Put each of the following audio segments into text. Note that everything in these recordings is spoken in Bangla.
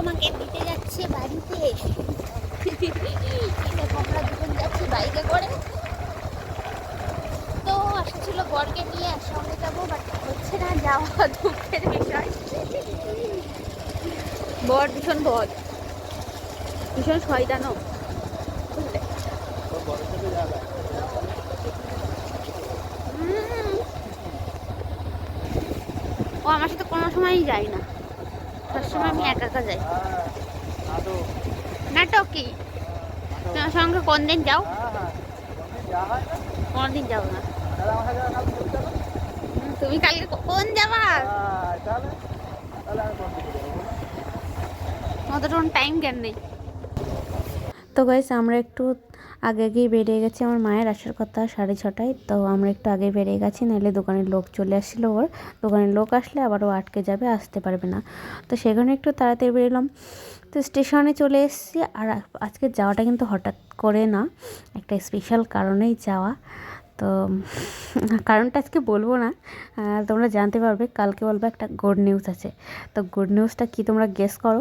আমাকে দিতে যাচ্ছে বাড়িতে। আমরা দুজন যাচ্ছি বাইকে করে। তো আশা ছিল বরকে নিয়ে একসঙ্গে যাব বাট হচ্ছে না, যাওয়া দুঃখের বিষয়। বর ভীষণ বর। ভীষণ শয়তানো। ও আমার সাথে কোনো সময়ই যায় না। সবসময় আমি একা একা যাই। নাটক তোমার সঙ্গে কোন দিন যাও? কোনদিন যাও না। তুমি কালকে কোন যাবা? অতটুকু টাইম জ্ঞান নেই? তো গাইস আমরা একটু আগে আগেই বেরিয়ে গেছি আমার মায়ের, আসার কথা সাড়ে ছটায়। তো আমরা একটু আগে বেরিয়ে গেছি, নাহলে দোকানের লোক চলে আসছিল ওর। দোকানের লোক আসলে আবার ও আটকে যাবে, আসতে পারবে না। তো সেখানে একটু তাড়াতাড়ি বেরোলাম। তো স্টেশনে চলে এসেছি, আর আজকে যাওয়াটা কিন্তু হঠাৎ করে না, একটা স্পেশাল কারণেই যাওয়া। তো কারণটা আজকে বলব না তোমরা জানতে পারবে, কালকে বলব একটা গুড নিউজ আছে। তো গুড নিউজটা কি তোমরা গেস করো?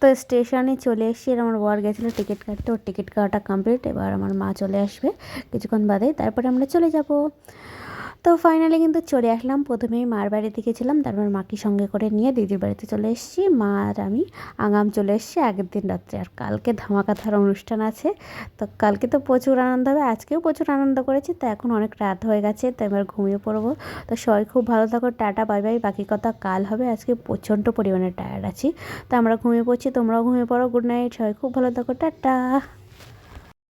তো স্টেশনে চলে এসে আমার বর গেছিল টিকিট কাটতে, ওর টিকিট কাটা কমপ্লিট এবার আমার মা চলে আসবে কিছুক্ষণ বাদে, তারপরে আমরা চলে যাব। তো ফাইনালি কিন্তু চলে আসলাম। প্রথমেই মার বাড়িতে গেছিলাম, তারপর মাকে সঙ্গে করে নিয়ে দিদির বাড়িতে চলে এসেছি। মা আর আমি আগাম চলে এসেছি আগের দিন রাত্রে। আর কালকে ধামাকাধার অনুষ্ঠান আছে, তো কালকে তো প্রচুর আনন্দ হবে। আজকেও প্রচুর আনন্দ করেছি, তো এখন অনেক রাত হয়ে গেছে, তো এবার ঘুমিয়ে পড়ব। তো সবাই খুব ভালো থাকো, টাটা, বাই বাই। বাকি কথা কাল হবে। আজকে প্রচণ্ড পরিমাণে টায়ার্ড আছি, তো আমরা ঘুমিয়ে পড়ছি, তোমরাও ঘুমিয়ে পড়ো। গুড নাইট সবাই খুব ভালো থাকো, টাটা।